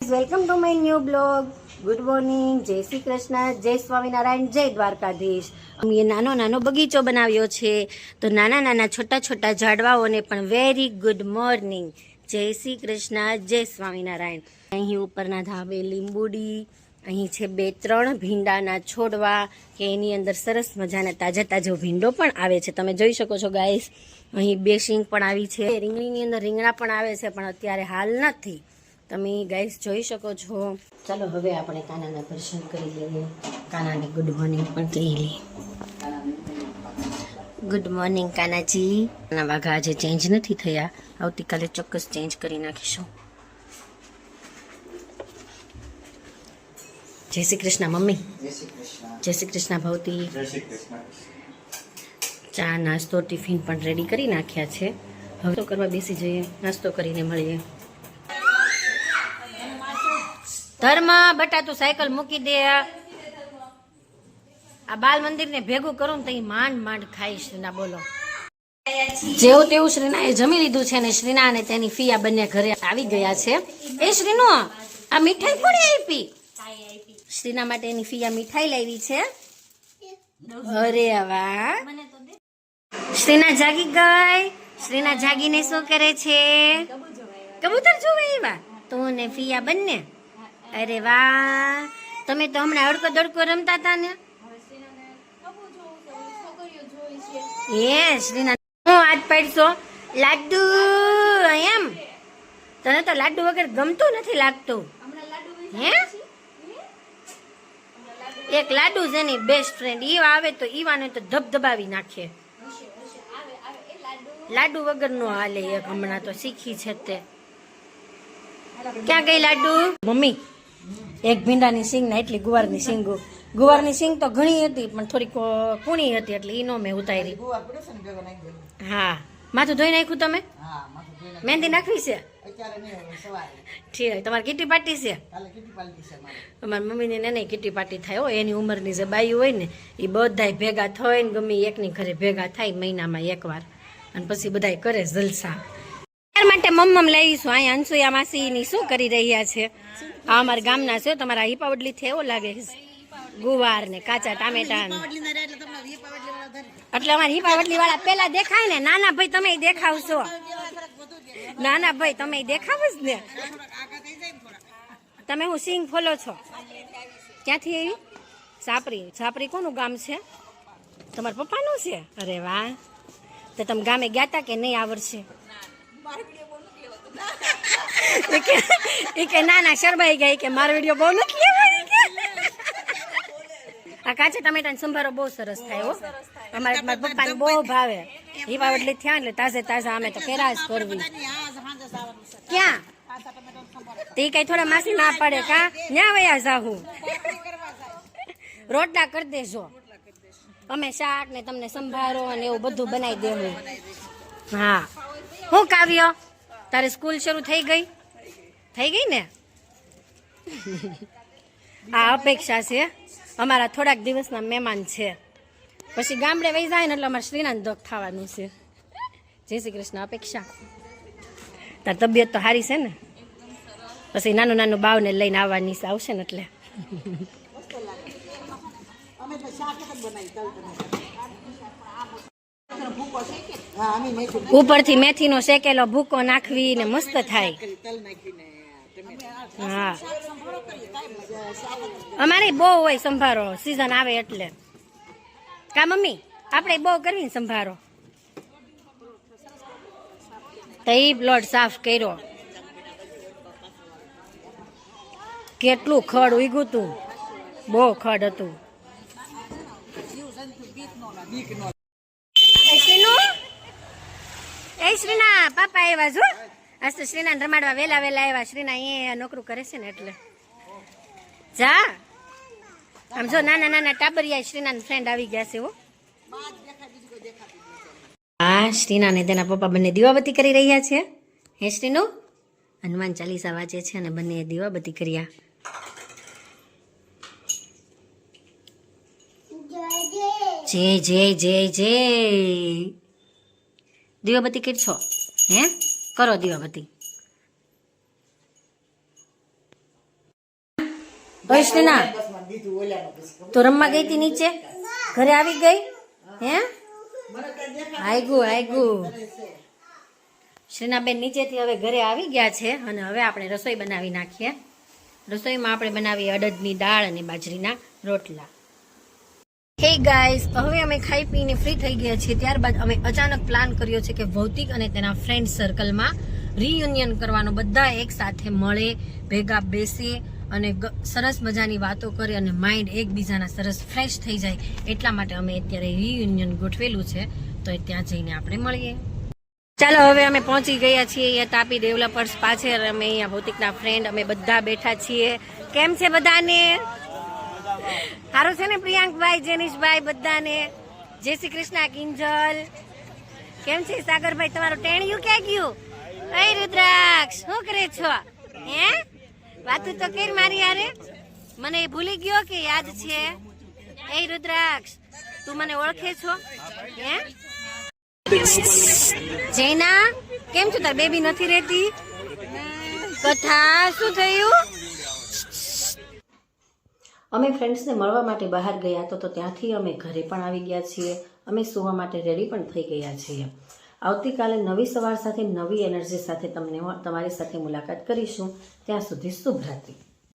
Welcome to my new blog good morning જય શ્રી કૃષ્ણ જય સ્વામિનારાયણ જય દ્વારકાધીશ અમે નાનો નાનો બગીચો બનાવ્યો છે. તો નાના નાના છોટા છોટા ઝાડવાઓને પણ વેરી ગુડ મોર્નિંગ જય શ્રી કૃષ્ણ જય સ્વામિનારાયણ અહીં ઉપરના ધાબે લીંબુડી. અહીં છે બે ત્રણ ભીંડાના છોડવા કે એની અંદર સરસ મજાના તાજા તાજો ભીંડો પણ આવે છે. તમે જોઈ શકો છો ગાઈસ અહીં બે શીંગ પણ આવી છે. રીંગણીની અંદર રીંગણા પણ આવે છે, પણ અત્યારે હાલ નથી. તમે ગાઈસ જોઈ શકો છો. ચાલો હવે આપણે કાનાના દર્શન કરી લઈએ. કાનાને ગુડ મોર્નિંગ પણ કહી લઈએ. Good morning Kanaji. કાના વાઘા આજે ચેન્જ નથી થયા. આવતીકાલે ચોક્કસ ચેન્જ કરી નાખીશું. જય શ્રી કૃષ્ણ મમ્મી. જય શ્રી કૃષ્ણ. જય ભવતી. જય શ્રી કૃષ્ણ. ચા નાસ્તો ટિફિન પણ રેડી કરી નાખ્યા છે. હવે તો કરવા બેસી જઈએ નાસ્તો કરીને મળીએ. ધર્મ બટા તું સાયકલ મૂકી દે આ. બાલ મંદિર ને ભેગું કરું તો માંડ માંડ ખાઈશ ના બોલો. જેવું તેવું શ્રીના એ જમી લીધું છે ને શ્રીના અને તેની ફિયા બંને ઘરે આવી ગયા છે. એ શ્રીનો આ મીઠાઈ કોણે આપી? શ્રીના માટે એની ફિયા મીઠાઈ લાવી છે. અરે વાહ. શ્રીના જાગી ગઈ. શ્રીના જાગીને શું કરે છે? કબૂતર જોવે એવા તું ને ફિયા બંને. અરે વાહ તમે તો હમણાં અડકો દડકો રમતા હતા ને. એ શ્રીના હું આજ પાડશો? લાડુ એમ? તને તો લાડુ વગર ગમતું નથી લાગતું. હે? એક લાડુ છે એની બેસ્ટ ફ્રેન્ડ ઈ આવે તો ઈવાને તો ધબધબાવી નાખે. લાડુ. વગર નો હાલે એક હમણાં તો શીખી છે તે. ક્યાં ગઈ લાડુ? મમ્મી. એક ભીંડાની સિંગ ને એટલી ગુવારની સિંગો. ગુવારની સિંગ તો ઘણી હતી પણ થોડીક કુણી હતી એટલે ઈનો મેં ઉતારી. હા. માથું ધોઈ નાખ્યું તમે? મહેંદી નાખવી છે? ઠીક તમારે કીટી પાર્ટી છે? અમારી. મમ્મીને ને નહીં કીટી પાર્ટી થાય હો. એની ઉંમરની જે બાઈ હોય ને એ બધાય ભેગા થઈને ગમે એકની ઘરે ભેગા થાય મહિનામાં એકવાર. અને પછી બધાય કરે જલસા. માટે મમ્મમ લઈશું. અહીંયા અનસુયા માસીની શું કરી રહ્યા છે? આ અમારા ગામના છે તમારા હિપાવડલી થી એવો લાગે ગુવાર ને કાચા ટામેટા એટલે અમારે હિપાવડલી વાળા પેલા દેખાય ને, નાના ભાઈ તમે દેખાવશો. નાના ભાઈ તમે દેખાવ જ ને. તમે હું સિંગ ફોલો છો? ક્યાંથી આવી? સાપરી. સાપરી કોનું ગામ છે? તમારા પપ્પાનું છે? અરે વાહ. તો તમે ગામે ગયા તા કે નહીં આ વર્ષે? એ કે ના ના શરમાઈ ગઈ કે મારો વીડિયો બહુ નથી લેવાનો કે. આ કાચા ટમેટાનો સંભારો બહુ સરસ થાય હો. અમારા મારા પપ્પાને બહુ ભાવે. હિવા એટલે થયા એટલે તાજે તાજા અમે તો કેરા જ કરવી. ક્યાં? તે કઈ થોડા માસી ના પડે કા? ન્યા વયા જાહું. રોટલા કરી દેજો. અમે શાક ને તમને સંભારો અને એવું બધું બનાવી દેવું હા. હું કાવ્ય? તારે સ્કૂલ શરૂ થઈ ગઈ? થઈ ગઈ ને? આ અપેક્ષા છે. અમારા થોડાક દિવસના મહેમાન છે. પછી ગામડે વહી જાય ને એટલે અમારે શ્રીનાથ દોખ થવાનું છે. જય શ્રી કૃષ્ણ, અપેક્ષા. તાર તબિયત તો સારી છે ને? પછી નાનું નાનું બાવને લઈને આવવાની આવશે ને એટલે. અમે તો શાક બનાવી. ઉપરથી મેથીનો શેકેલો ભૂકો નાખવી ને મસ્ત થાય. હા. અમારે બહુ હોય સંભારો. સીઝન આવે એટલે. કા મમ્મી? આપણે બહુ કરવી સંભારો. તો એ બ્લડ સાફ કર્યો. કેટલું ખડ ઉગ્યું તું. બહુ ખડ હતું એ શ્રીનું? એ શ્રીના પાપા આવ્યા જો આજ તો શ્રીના રમાડવા વેલા વેલા આવ્યા. શ્રીના એ નોકરું કરે છે ને એટલે. જા. આમ જો નાના નાના ટાબરિયા શ્રીના ફ્રેન્ડ આવી ગયા છે હો. હા શ્રીના ને તેના પપ્પા બંને દીવાબત્તી કરી રહ્યા છે. હે શ્રીનું? હનુમાન ચાલીસા વાંચે છે અને બંને દીવાબત્તી કર્યા. જય જય જય જય. દીવાબત્તી છો? હે? કરો દીવાબત્તી. પછી તો રમવા ગઈ હતી નીચે? ઘરે આવી ગઈ? હે? આયગું આયગું. શ્રીનાબેન નીચેથી હવે ઘરે આવી ગયા છે અને હવે આપણે રસોઈ બનાવી નાખીએ. રસોઈમાં આપણે બનાવીએ અડદની દાળ અને બાજરીના રોટલા. હે ગાઈસ હવે અમે ખાઈ પીને ફ્રી થઈ ગયા છીએ. ત્યારબાદ અમે અચાનક પ્લાન કર્યો છે કે ભૌતિક અને તેના ફ્રેન્ડ સર્કલમાં રિયુનિયન કરવાનો. બધા એક સાથે મળે, ભેગા બેસે અને સરસ મજાની વાતો કરે અને માઇન્ડ એકબીજાના સરસ ફ્રેશ થઈ જાય. એટલા માટે અમે અત્યારે રિયુનિયન ગોઠવેલું છે. તો ત્યાં જઈને આપણે મળીએ. ચાલો, હવે અમે પહોંચી ગયા છીએ અહીંયા તાપી ડેવલપર્સ પાછળ અમે અહીંયા ભૌતિકના ફ્રેન્ડ અમે બધા બેઠા છીએ. કેમ છે બધાને? સારું છે ને પ્રિયાંકભાઈ, જેનિશભાઈ બધાને. જય શ્રી કૃષ્ણ કિંજલ. કેમ છે સાગરભાઈ, તમારું ટેણિયું ક્યાં ગયું? અય રુદ્રાક્ષ, શું કરે છો? હે? વાતું તો કેર મારી યારે મને એ ભૂલી ગયો કે યાદ છે. એ રુદ્રાક્ષ, તું મને ઓળખે છો? હે? જૈના, કેમ છો તાર બેબી નથી રહેતી? કથા, શું થયું? અમે ફ્રેન્ડ્સને મળવા માટે બહાર ગયા તો તો ત્યાંથી અમે ઘરે પણ આવી ગયા છીએ. અમે સુવા માટે રેડી પણ થઈ ગયા છીએ. આવતીકાલે નવી સવાર સાથે નવી એનર્જી સાથે તમને તમારી સાથે મુલાકાત કરીશું. ત્યાં સુધી શુભ રાત્રિ